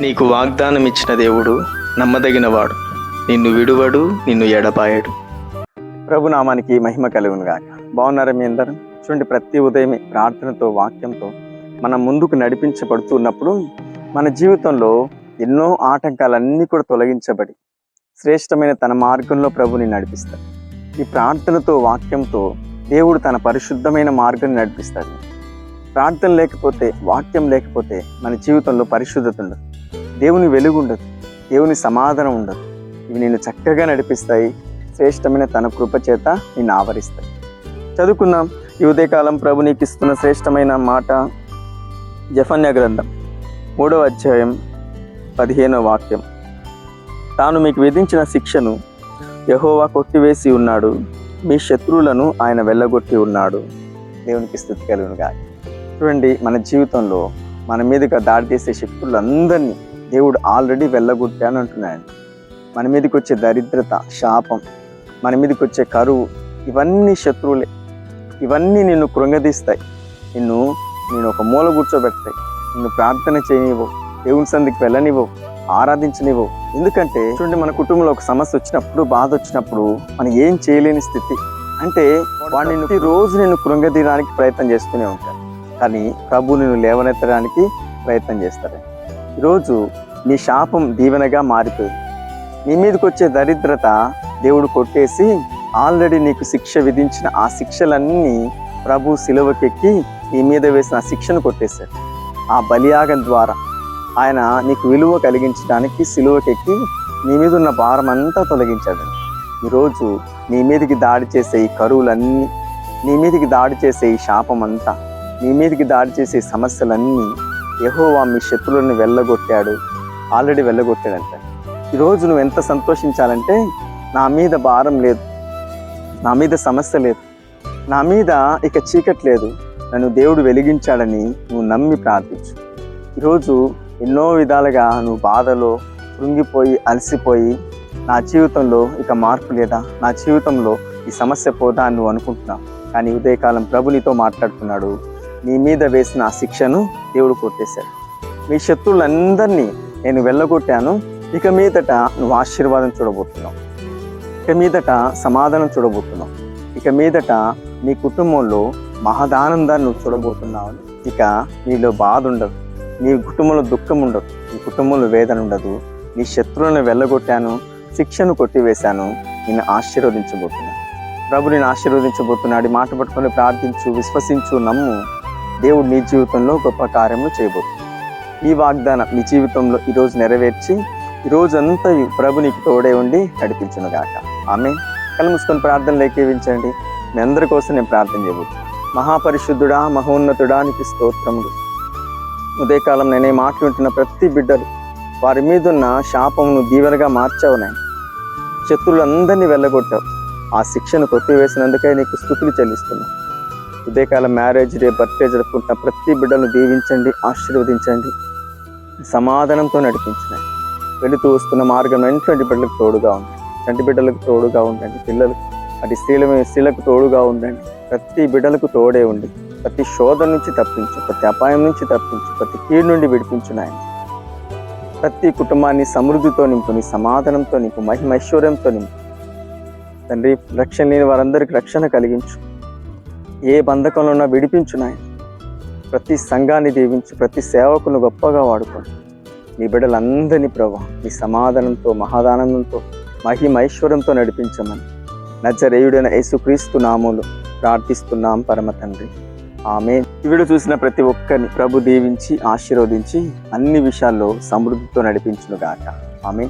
నీకు వాగ్దానం ఇచ్చిన దేవుడు నమ్మదగినవాడు. నిన్ను విడువడు నిన్ను ఎడపాయడు ప్రభునామానికి మహిమ కలుగును గాక. బాగున్నారా మీ అందరం? చూడండి ప్రతి ఉదయమే ప్రార్థనతో వాక్యంతో మనం ముందుకు నడిపించబడుతున్నప్పుడు మన జీవితంలో ఎన్నో ఆటంకాలన్నీ కూడా తొలగించబడి శ్రేష్టమైన తన మార్గంలో ప్రభుని నడిపిస్తాడు ఈ ప్రార్థనతో వాక్యంతో దేవుడు తన పరిశుద్ధమైన మార్గాన్ని నడిపిస్తాడు. ప్రార్థన లేకపోతే వాక్యం లేకపోతే మన జీవితంలో పరిశుద్ధత ఉండదు. దేవుని వెలుగు ఉండదు దేవుని సమాధానం ఉండదు. ఇవి నేను చక్కగా నడిపిస్తాయి శ్రేష్టమైన తన కృప చేత నిన్ను ఆవరిస్తాయి. చదువుకుందాం. ఈ ఉదయకాలం ప్రభు నీకు ఇస్తున్న శ్రేష్టమైన మాట. జఫన్య గ్రంథం మూడవ అధ్యాయం పదిహేనవ వాక్యం. తాను మీకు విధించిన శిక్షను యహోవా కొట్టివేసి ఉన్నాడు మీ శత్రువులను ఆయన వెళ్ళగొట్టి ఉన్నాడు. దేవునికి స్థుతి కలుగునుగా చూడండి మన జీవితంలో మన మీదుగా దాడి చేసే శక్తులందరినీ దేవుడు ఆల్రెడీ వెళ్ళగొట్టాను అంటున్నాడు. మన మీదకి వచ్చే దరిద్రత శాపం మన మీదకి వచ్చే కరువు ఇవన్నీ శత్రువులే. ఇవన్నీ నిన్ను కృంగదీస్తాయి. నిన్ను నేను ఒక మూల కూర్చోబెడతాయి. నిన్ను ప్రార్థన చేయనివ్వవు దేవుని సందికి వెళ్ళనివ్వవు ఆరాధించనివ్వవు ఎందుకంటే చూడండి మన కుటుంబంలో ఒక సమస్య వచ్చినప్పుడు బాధ వచ్చినప్పుడు మనం ఏం చేయలేని స్థితి. అంటే వాడు నిన్ను రోజు నిన్ను కృంగదీయడానికి ప్రయత్నం చేస్తూనే ఉంటాడు. కానీ ప్రభు నిన్ను లేవనెత్తడానికి ప్రయత్నం చేస్తాడు. ఈరోజు నీ శాపం దీవెనగా మారిపోయింది నీ మీదకి వచ్చే దరిద్రత దేవుడు కొట్టేసి ఆల్రెడీ నీకు శిక్ష విధించిన ఆ శిక్షలన్నీ ప్రభు సిలువకెక్కి నీ మీద వేసిన ఆ శిక్షను కొట్టేశాడు. ఆ బలియాగం ద్వారా ఆయన నీకు విలువ కలిగించడానికి సిలువకెక్కి నీ మీద ఉన్న భారం అంతా తొలగించాడు. ఈరోజు నీ మీదకి దాడి చేసే ఈ కరువులన్నీ నీ మీదకి దాడి చేసే ఈ శాపం అంతా నీ మీదకి దాడి చేసే సమస్యలన్నీ యహోవా మీ శత్రువులను వెళ్ళగొట్టాడు. ఆల్రెడీ వెళ్ళగొట్టాడంట. ఈరోజు నువ్వు ఎంత సంతోషించాలంటే నా మీద భారం లేదు. నా మీద సమస్య లేదు. నా మీద ఇక చీకటి లేదు. నన్ను దేవుడు వెలిగించాడని నువ్వు నమ్మి ప్రార్థించు. ఈరోజు ఎన్నో విధాలుగా నువ్వు బాధలో కృంగిపోయి అలసిపోయి నా జీవితంలో ఇక మార్పు లేదా? నా జీవితంలో ఈ సమస్య పోదా అని నువ్వు అనుకుంటున్నావు. కానీ ఉదయకాలం ప్రభు నీతో మాట్లాడుతున్నాడు. నీ మీద వేసిన ఆ శిక్షను దేవుడు కొట్టేశాడు. మీ శత్రువులందరినీ నేను వెళ్ళగొట్టాను. ఇక మీదట నువ్వు ఆశీర్వాదం చూడబోతున్నావు. ఇక మీదట సమాధానం చూడబోతున్నావు. ఇక మీదట నీ కుటుంబంలో మహదానందాన్ని నువ్వు చూడబోతున్నావు. ఇక నీలో బాధ ఉండదు. నీ కుటుంబంలో దుఃఖం ఉండదు. నీ కుటుంబంలో వేదన ఉండదు. నీ శత్రువులను వెళ్ళగొట్టాను. శిక్షను కొట్టివేశాను. నేను ఆశీర్వదించబోతున్నాను. ప్రభు నేను ఆశీర్వదించబోతున్నాడు. మాట పట్టుకొని ప్రార్థించు విశ్వసించు నమ్ము. దేవుడు నీ జీవితంలో గొప్ప కార్యము చేయబో. ఈ వాగ్దానం నీ జీవితంలో ఈరోజు నెరవేర్చి ఈ రోజంతా ప్రభు నీకు తోడే ఉండి నడిపించును గాక. ఆమె కళ్ళు మూసుకొని ప్రార్థనలు ఏకీవించండి. మీ అందరి కోసం నేను ప్రార్థన చేయబోతున్నాను మహాపరిశుద్ధుడా మహోన్నతుడా నీకు స్తోత్రములు. ఉదయకాలం నేనే మాట్లాడుతున్న ప్రతి బిడ్డలు వారి మీద ఉన్న శాపమును దీవెనగా మార్చావు నేను శత్రులందరినీ వెళ్ళగొట్టావు. ఆ శిక్షను కొట్టివేసినందుకే నీకు స్థుతులు చెల్లిస్తున్నాను ఉదయకాలం మ్యారేజ్ డే బర్త్డే జరుపుకుంటున్న ప్రతి బిడ్డలను దీవించండి ఆశీర్వదించండి. సమాధానంతో నడిపించినాయి వెళుతూ వస్తున్న మార్గం వెంటనే బిడ్డలకు తోడుగా ఉండండి. చంటి బిడ్డలకు తోడుగా ఉండండి. పిల్లలు అటు స్త్రీల స్త్రీలకు తోడుగా ఉండండి. ప్రతి బిడ్డలకు తోడే ఉండి ప్రతి శోధన నుంచి తప్పించు ప్రతి అపాయం నుంచి తప్పించు ప్రతి కీడు నుండి విడిపించు నాయన. ప్రతి కుటుంబాన్ని సమృద్ధితో నింపు నీ సమాధానంతో నింపు మహిమ ఐశ్వర్యంతో నింపు. తండ్రి రక్షణ లేని వారందరికీ రక్షణ కలిగించు. ఏ బంధకంలో ఉన్నా విడిపించు ప్రతి సంఘాన్ని దీవించి ప్రతి సేవకును గొప్పగా వాడుకోండి నీ బిడ్డలందరినీ ప్రభా నీ సమాధానంతో మహాదానందంతో మహిమ నడిపించమని నచ్చరేయుడైన యేసుక్రీస్తు నామములు ప్రార్థిస్తున్నాం పరమ తండ్రి. ఆమె వీడియో చూసిన ప్రతి ఒక్కరిని ప్రభు దీవించి ఆశీర్వదించి అన్ని విషయాల్లో సమృద్ధితో నడిపించునుగాక. ఆమె